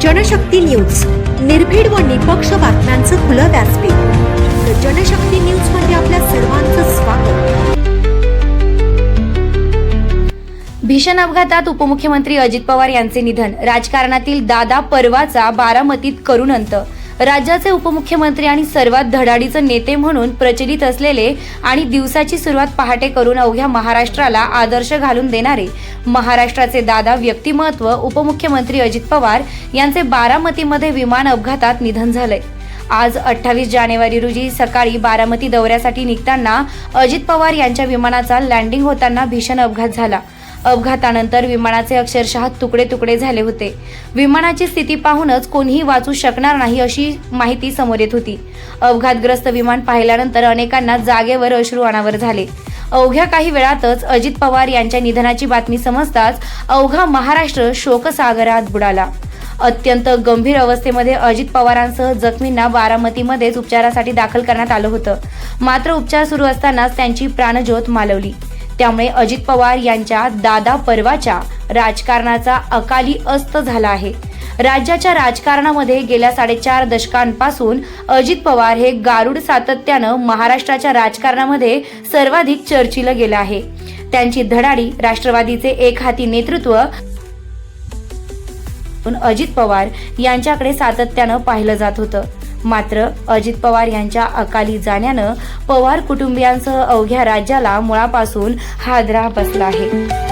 Janshakti news. निर्भीड व निपक्ष बातम्यांचं खुलं व्यासपीठ. जनशक्ती न्यूजमध्ये आपल्या सर्वांचं स्वागत. भीषण अपघातात उपमुख्यमंत्री अजित पवार यांचे निधन. राजकारणातील दादा परवाचा बारामतीत करून अंत राज्याचे उपमुख्यमंत्री आणि सर्वात धडाडीचे नेते म्हणून प्रचलित असलेले आणि दिवसाची सुरुवात पहाटे करून अवघ्या महाराष्ट्राला आदर्श घालून देणारे महाराष्ट्राचे दादा व्यक्तिमत्व उपमुख्यमंत्री अजित पवार यांचे बारामतीमध्ये विमान अपघातात निधन झालंय. आज अठ्ठावीस जानेवारी रोजी सकाळी बारामती दौऱ्यासाठी निघताना अजित पवार यांच्या विमानाचा लँडिंग होताना भीषण अपघात झाला. अपघातानंतर विमानाचे अक्षरशः तुकडे तुकडे झाले होते. विमानाची स्थिती पाहूनच कोणीही वाचू शकणार नाही अशी माहिती समोर येत होती. अपघातग्रस्त विमान पाहिल्यानंतर अनेकांना जागेवर अश्रू अनावर झाले. अवघ्या काही वेळातच अजित पवार यांच्या निधनाची बातमी समजताच अवघा महाराष्ट्र शोकसागरात बुडाला. अत्यंत गंभीर अवस्थेमध्ये अजित पवारांसह जखमींना बारामतीमध्येच उपचारासाठी दाखल करण्यात आलं होतं. मात्र उपचार सुरू असतानाच त्यांची प्राणज्योत मालवली. त्यामुळे अजित पवार यांच्या दादा परवाच्या राजकारणाचा अकाली अस्त झाला आहे. राज्याच्या राजकारणामध्ये गेल्या साडेचार दशकांपासून अजित पवार हे गारुड सातत्यानं महाराष्ट्राच्या राजकारणामध्ये सर्वाधिक चर्चिलं गेलं आहे. त्यांची धडाडी राष्ट्रवादीचे एक हाती नेतृत्व अजित पवार यांच्याकडे सातत्यानं पाहिलं जात होतं. मात्र अजित पवार यांच्या अकाली जाण्यानं पवार कुटुंबियांसह अवघ्या राज्याला मुळापासून हादरा बसला आहे.